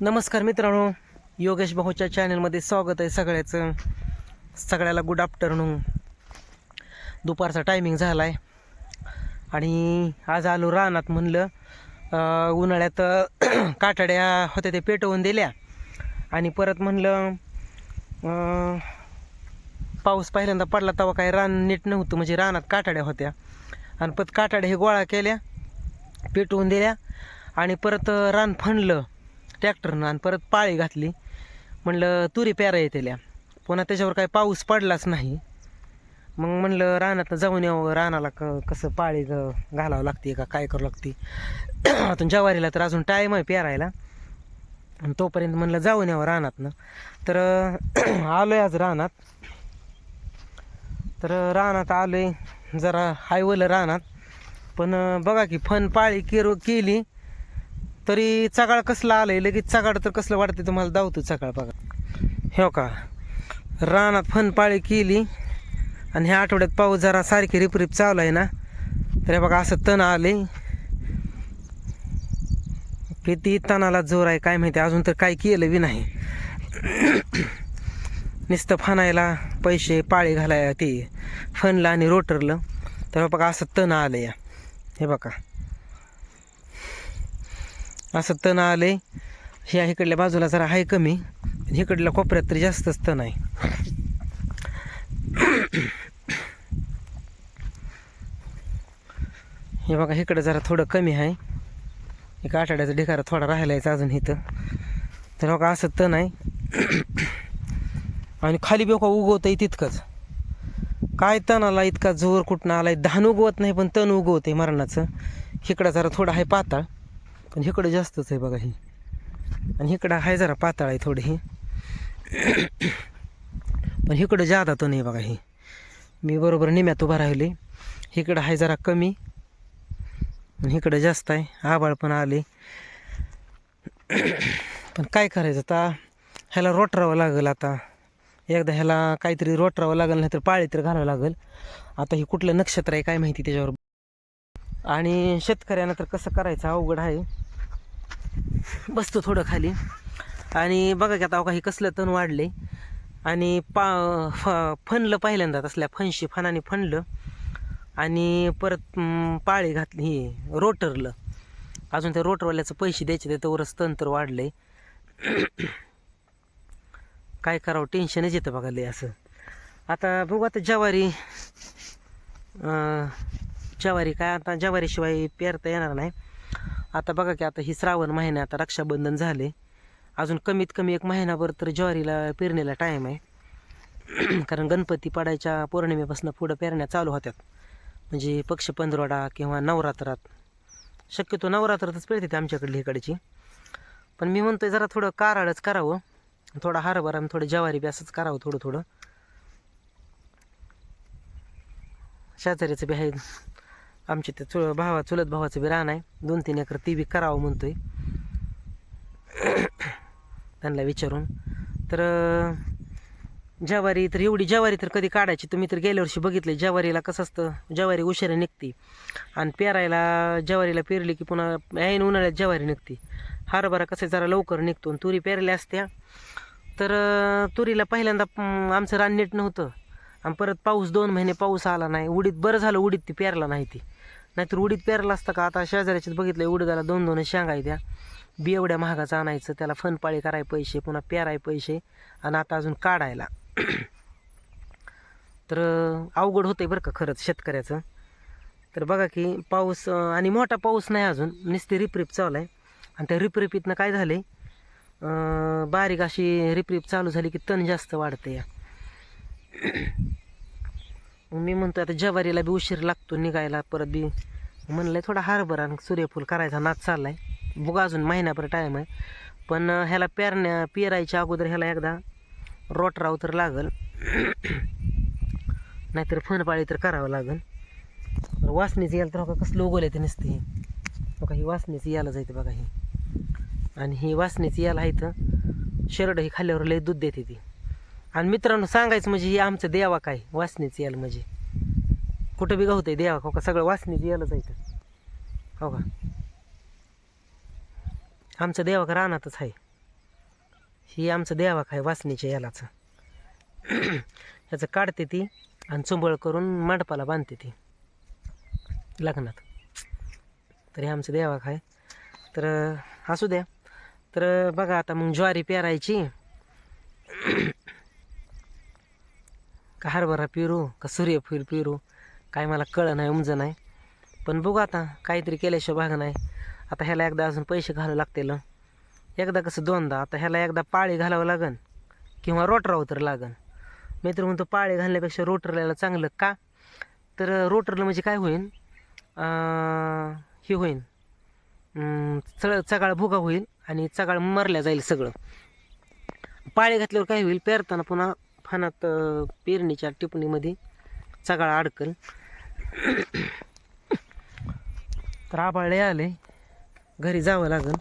नमस्कार मित्रांनो योगेश भाऊच्या चॅनलमध्ये स्वागत आहे सगळ्याचं. सगळ्याला गुड आफ्टरनून दुपारचा टायमिंग झाला आहे आणि आज आलो रानात म्हणलं उन्हाळ्यात काटाड्या होत्या ते पेटवून दिल्या. आणि परत म्हणलं पाऊस पहिल्यांदा पडला तेव्हा काय रान नीट नव्हतं म्हणजे रानात काटाड्या होत्या. आणि परत काटाड्या हे गोळा केल्या पेटवून दिल्या. आणि परत रान फणलं. ट्रॅक्टरनं आणि परत पाळी घातली. म्हणलं तुरी प्यारा येतेल्या पुन्हा त्याच्यावर काय पाऊस पडलाच नाही. मग म्हणलं रानात जाऊन यावं. रानाला क कसं पाळी घालावं लागते का? काय करावं लागते? अजून जवारीला तर अजून टाईम आहे पेरायला आणि तोपर्यंत म्हणलं जाऊन यावं रानातनं. तर आलो आहे आज रानात. तर रानात आलो आहे जरा हायवलं रानात. पण बघा की फन पाळी केरो केली. तरी चगाळ आलं आलंय लगेच चगाड तर कसलं वाटतं तुम्हाला दावतो चगाळ बघा. हो का? रानात फन पाळी केली आणि ह्या आठवड्यात पाऊस जरा सारखी रिपरिप चालू आहे ना? तर हे बघा असं तण आले किती तणाला जोर आहे काय माहिती अजून तर काय केलं बी नाही. नुसतं फनायला पैसे पाळी घालाय ते फनला आणि रोटरलं. तर बघा असं तण आलं या हे बघा. असं तण आले ह्या इकडल्या बाजूला जरा आहे कमी. इकडल्या कोपऱ्यात तरी जास्तच तण आहे. हे बघा इकडं जरा थोडं कमी आहे. एक आठवड्याचा ढिकारा थोडा राहिला आहे अजून इथं. तर बघा असं तण आहे. आणि खाली बघा उगवतं आहे तितकंच. काय तणाला इतका जोर कुठनं आलाय? धान उगवत नाही पण तण उगवत आहे मरणाचं. इकडं जरा थोडं आहे पाताळ. पण इकडं जास्तच आहे बघा ही. आणि इकडं आहे जरा पातळ आहे थोडी ही. पण इकडं जादा तो नाही बघा ही. मी बरोबर निम्यात उभा राहिले. इकडं आहे जरा कमी. आणि इकडं जास्त आहे. आबाळ पण आले. पण काय करायचं आता? ह्याला रोटरावं लागेल आता. एकदा ह्याला काहीतरी रोटरावं लागेल नाहीतर पाळी तर घालावं लागेल. आता हे कुठलं नक्षत्र आहे काय माहिती त्याच्यावर. आणि शेतकऱ्यांना तर कसं करायचं? अवघड आहे. बसतो थोडं खाली. आणि बघा की आता अवघा हे कसलं तण वाढले आणि पा फ फणलं पहिल्यांदा तसल्या फणशी फणाने फणलं. आणि परत पाळी घातली ही रोटरलं. अजून त्या रोटरवाल्याचं पैसे द्यायचे ते त्याच्यावरच तंत्र आहे काय करावं टेन्शनच येतं बघा लय असं. आता बघू आता ज्वारी जवारी ज्वारी काय आता ज्वारीशिवाय पेरता येणार नाही. आता बघा की आता ही श्रावण महिना आता रक्षाबंधन झाले. अजून कमीत कमी एक महिनाभर तर ज्वारीला पेरणीला टाईम आहे. कारण गणपती पडायच्या पौर्णिमेपासून पुढं पेरण्या चालू होत्यात. म्हणजे पक्ष पंधरवडा किंवा नवरात्रात. शक्यतो नवरात्रातच पेरते आमच्याकडली इकडची पण मी म्हणतोय जरा थोडं काराळच करावं. थोडा हरभरा आणि थोडं ज्वारी बी असंच करावं थोडं थोडं. शेजारीचं बी आहे. आमच्या ते चु भावा चुलत भावाचं बी रान आहे. दोन तीन एकर ती बी करावं म्हणतोय. त्यांना विचारून. तर ज्वारी तर एवढी ज्वारी तर कधी काढायची? तुम्ही तर गेल्या वर्षी बघितले ज्वारीला कसं असतं? ज्वारी उशिरा निघते. आणि पेरायला ज्वारीला पेरली की पुन्हा ऐन उन्हाळ्यात ज्वारी निघते. हरभरा कसं जरा लवकर निघतो आणि तुरी पेरल्या असत्या. तर तुरीला पहिल्यांदा आमचं रान नीट नव्हतं. आणि परत पाऊस दोन महिने पाऊस आला नाही उडीत बरं झालं उडीत ती पेरला नाही ती. नाहीतर उडीत पेरला असतं का आता शेजाऱ्याच्यात बघितलं उडीदाला दोन दोन शेंगा द्या. बी एवढ्या महागाचं आणायचं त्याला फनपाळी कराय पैसे पुन्हा पेराय पैसे आणि आता अजून काढायला. तर अवघड अवघड होतंय बरं का खरंच शेतकऱ्याचं. तर बघा की पाऊस आणि मोठा पाऊस नाही अजून नुसती रिपरिप चालू आहे. आणि त्या रिपरिपीतनं काय झालं आहे बारीक अशी रिपरिप चालू झाली की तण जास्त वाढते या मग मी म्हणतो आता ज्वारीला बी उशीर लागतो निघायला परत बी. म्हणलंय थोडा हरभरा आणि सूर्यफूल करायचा नाच चाललाय. बघा अजून महिन्याभर टाईम आहे. पण ह्याला पेरण्या पेरायच्या अगोदर ह्याला एकदा रोटराव तर लागल. नाहीतर फनपाळी तर करावं लागल. तर वासनीचं यायला तर बघा कसलं उगवलं ते नसते बघा ही वासनीचं यायला जायते बघा ही. आणि ही वासनीचं यायला आहे तर शर्ट ही खाल्ल्यावर लय दूध देते ती. आणि मित्रांनो सांगायचं म्हणजे हे आमचं देवा काय? वासनीचं यायला म्हणजे. कुठं बी गावतंय देवा हो का? सगळं वासनीचं यायला जायचं हो का? आमचं देवा का रानातच आहे. ही आमचं देवाक आहे वासनीच्या यालाचं. ह्याचं काढते ती आणि चुंबळ करून मंडपाला बांधते ती. लग्नात. तर हे आमचं देवाक आहे तर असू द्या. तर बघा आता मग ज्वारी पेरायची. का हरभरा पेरू का सूर्यफूल पेरू काय मला कळ नाही उमजं नाही. पण बघू आता काहीतरी केल्याशिवाय भाग नाही. आता ह्याला एकदा अजून पैसे घालावं लागतील. एकदा कसं दोनदा आता ह्याला एकदा पाळी घालावं लागन किंवा रोटरा तर लागन. मी तर म्हणतो पाळी घालण्यापेक्षा रोटरला चांगलं का? तर रोटरला म्हणजे काय होईल हे होईल चळ चगाळ भुगा होईल आणि चगाळ मरल्या जाईल सगळं. पाळी घातल्यावर काय होईल? पेरताना पुन्हा फनात पेरणीच्या टिपणीमध्ये चगाळ अडकल. तर आबाळले आले. घरी जावं लागेल.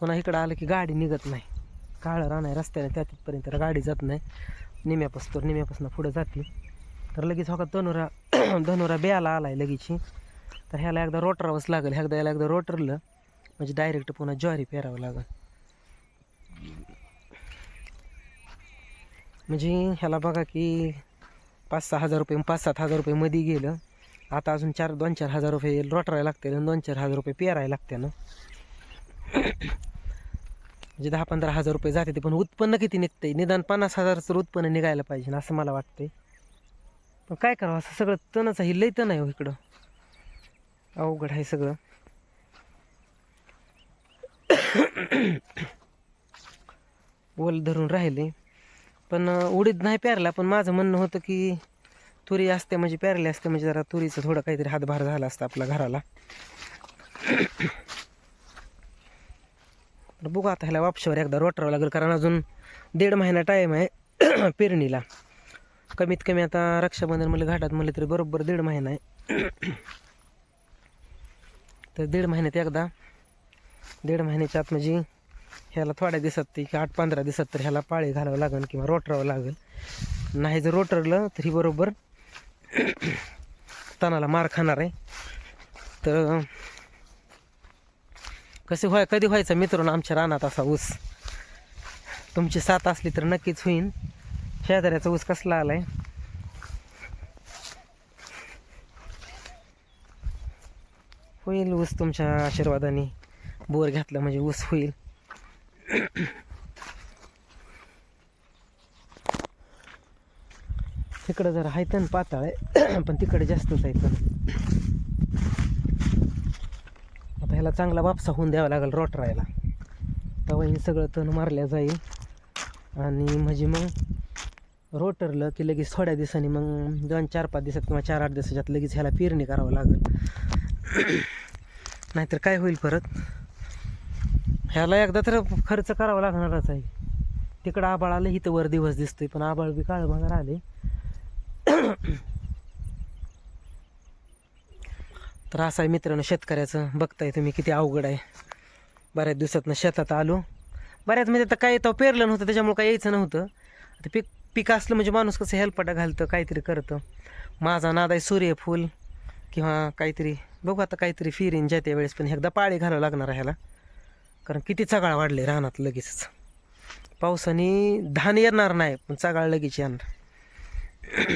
पुन्हा इकडं आलं की गाडी निघत नाही. काळं राहणार रस्त्याने त्या तिथपर्यंत गाडी जात नाही. निम्यापासून निम्यापासून पुढं जाते तर लगेच होका धनुरा धनुरा धनुरा आला आहे लगेची. तर ह्याला एकदा रोटरावंच लागेल. ह्यादा याला एकदा रोटरलं. म्हणजे डायरेक्ट पुन्हा ज्वारी पेरावं लागेल. म्हणजे ह्याला बघा की पाच सहा हजार रुपये पाच सात हजार रुपये मध्ये गेलं. आता अजून चार दोन चार हजार रुपये रोटरायला लागतील आणि दोन चार हजार रुपये पेरायला लागते ना. म्हणजे दहा पंधरा हजार रुपये जाते ते पण उत्पन्न किती निघतंय? निदान पन्नास हजारचं उत्पन्न निघायला पाहिजे असं मला वाटतंय. पण काय करावं असं सगळं तणच आहे लई तण आहे हो इकडं. अवघड आहे सगळं. ओल धरून राहिले. पण उडीद नाही पेरला पण माझं म्हणणं होतं की तुरी असते म्हणजे पेरले असते म्हणजे जरा तुरीचं थोडं काहीतरी हातभार झाला असतं आपल्या घराला. बघू आता ह्याला वापशावर एकदा रोटरावं लागेल कारण अजून दीड महिना टाईम आहे पेरणीला. कमीत कमी आता रक्षाबंधन म्हणलं घाटात म्हणलं तरी बरोबर दीड महिना आहे. तर दीड महिन्यात एकदा दीड महिन्याच्या आत म्हणजे ह्याला थोड्या दिवसात की आठ पंधरा दिवसात तर ह्याला पाळी घालावं लागेल किंवा रोटरावं लागेल नाही जर रोटरलं तर ही बरोबर तणाला मार खाणार आहे. तर कसे व्हाय कधी व्हायचं मित्रांनो आमच्या रानात असा ऊस? तुमची साथ असली तर नक्कीच होईन. शेजाऱ्याचा ऊस कसला आलाय? होईल ऊस तुमच्या आशीर्वादाने. बोर घातला म्हणजे ऊस होईल. तिकडं जरा आहे तण पाताळ आहे पण तिकडे जास्तच आहे तण आता ह्याला चांगला वापसा होऊन द्यावा लागेल रोटरायला तेव्हा हे सगळं तण मारल्या जाईल. आणि म्हणजे मग रोटरलं की लगेच थोड्या दिवसांनी मग दोन चार पाच दिवसात किंवा चार आठ दिवसाच्यात लगेच ह्याला पेरणी करावं लागेल. नाहीतर काय होईल परत? ह्याला एकदा तर खर्च करावा लागणारच आहे. तिकडं आबाळ आलं इथं वर दिवस दिसतोय पण आबाळ बी काळं भागार आले तर असं आहे मित्रांनो शेतकऱ्याचं बघताय तुम्ही किती अवघड आहे. बऱ्याच दिवसातनं शेतात आलो. बऱ्याच म्हणजे आता काय तो पेरलं नव्हतं त्याच्यामुळे काय यायचं नव्हतं. आता पीक पीक असलं म्हणजे माणूस कसं हेलपाटा घालतं काहीतरी करतं. माझा नाद आहे सूर्यफूल किंवा काहीतरी बघू आता काहीतरी फिरीन ज्या त्या वेळेस पण एकदा पाळी घालावं लागणार आहे ह्याला. कारण किती चगाळ वाढले रानात लगेचच. पावसाने धान येणार नाही पण चगाळ लगेच येणार.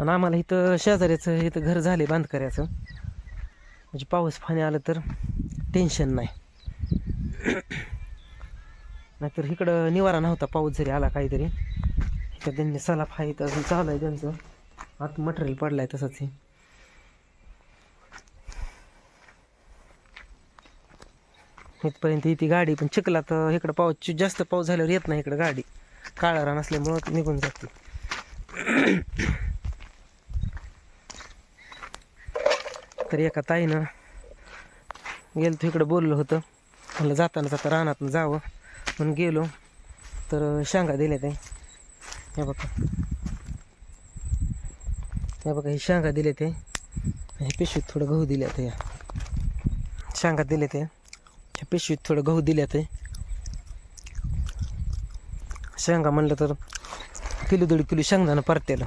आणि आम्हाला इथं शेजाऱ्याचं इथं घर झाले बांधकऱ्याचं. म्हणजे पाऊस पाणी आलं तर टेन्शन नाही. नाहीतर इकडं निवारा नव्हता पाऊस जरी आला काहीतरी. त्यांनी सलाफ आहे तर अजून चालू आहे त्यांचं. आत मटेरियल पडलं आहे तसंच हे. इथपर्यंत येते गाडी पण चिखला तर इकडं पाऊस जास्त पाऊस झाल्यावर येत नाही इकडं गाडी. काळा रान असल्यामुळं निघून जाते. तर एका ताईनं गेलो तो इकडं बोललो होतं. म्हणलं जाताना जाता रानात जावं. म्हणून गेलो. तर शेंगा दिल्या ते हे बघा. हे बघा हे शेंगा दिले ते हे पिशवीत थोडं गहू दिल्या ते शेंगा दिले ते पिशवीत थोडं गहू दिल्यात ते शेंगा म्हणलं तर किलो दीड किलो शेंगदाणं परतेलं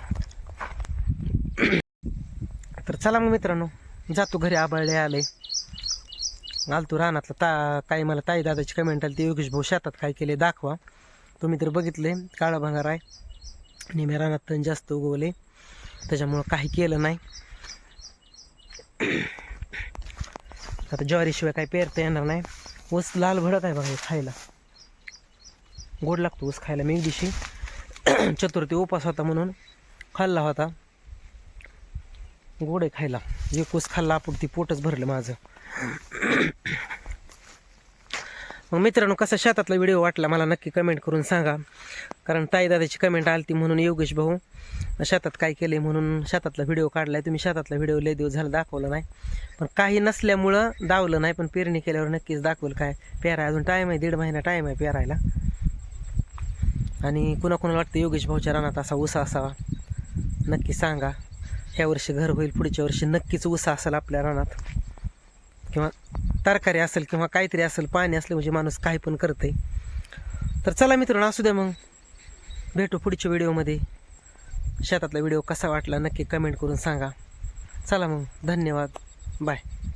तर चला मग मित्रांनो जातो घरी आबाळले आले. आलतो रानातला ता काही मला ताई दादाची कमेंट आली ते योगेश भाऊ शेतात काय केले दाखवा. तुम्ही तर बघितले काळा भांगार आहे. नेहमी रानात तण जास्त उगवले. त्याच्यामुळं काही केलं नाही. आता ज्वारीशिवाय काही पेरता येणार नाही. ऊस लाल भडक आहे बघा खायला. गोड लागतो ऊस खायला. मी एक दिवशी चतुर्थी उपास होता म्हणून खाल्ला होता. गोड आहे खायला. एक ऊस खाल्ला आपण ती पोटच भरलं माझं. मग मित्रांनो कसा शेतातला व्हिडिओ वाटला मला नक्की कमेंट करून सांगा. कारण ताई दादाची कमेंट आली म्हणून योगेश भाऊ शेतात काय केले म्हणून शेतातला व्हिडिओ काढलाय. तुम्ही शेतातला व्हिडिओ लय दिवस झाला दाखवला नाही. पण काही नसल्यामुळं दावलं नाही पण पेरणी केल्यावर नक्कीच दाखवलं काय. पेराय अजून टाईम आहे दीड महिना टाईम आहे पेरायला. आणि कुणाकुणाला वाटतं योगेश भाऊच्या रानात असा उसा असावा? नक्की सांगा. ह्या वर्षी घर होईल पुढच्या वर्षी नक्कीच उसा असेल आपल्या रानात. किंवा तरकारी असेल किंवा काहीतरी असेल पाणी असलं म्हणजे माणूस काही पण करते तर चला मित्रांनो असू द्या मग. भेटू पुढच्या व्हिडिओमध्ये. शेतातला व्हिडिओ कसा वाटला नक्की कमेंट करून सांगा. चला मग. धन्यवाद. बाय